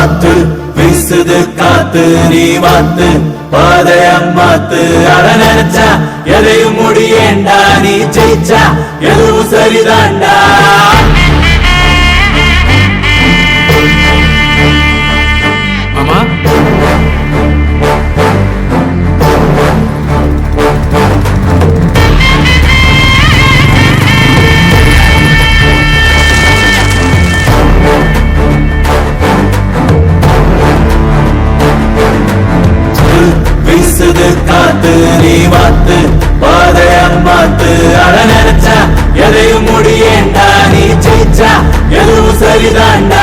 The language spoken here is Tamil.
காத்து வீசுது காத்து நீ வாத்து. பாதயம் மாத்து அட நினைச்சா எதையும் முடியேண்டா நீ ஜெயிச்சா எதுவும் சரிதாண்டா. வீசுது காத்து நீ வாத்து. பாதையம் பார்த்து அட நினைச்சா. எதையும் முடியேண்டா நீ ஜெயிச்சா. எதுவும் சரிதாண்டா.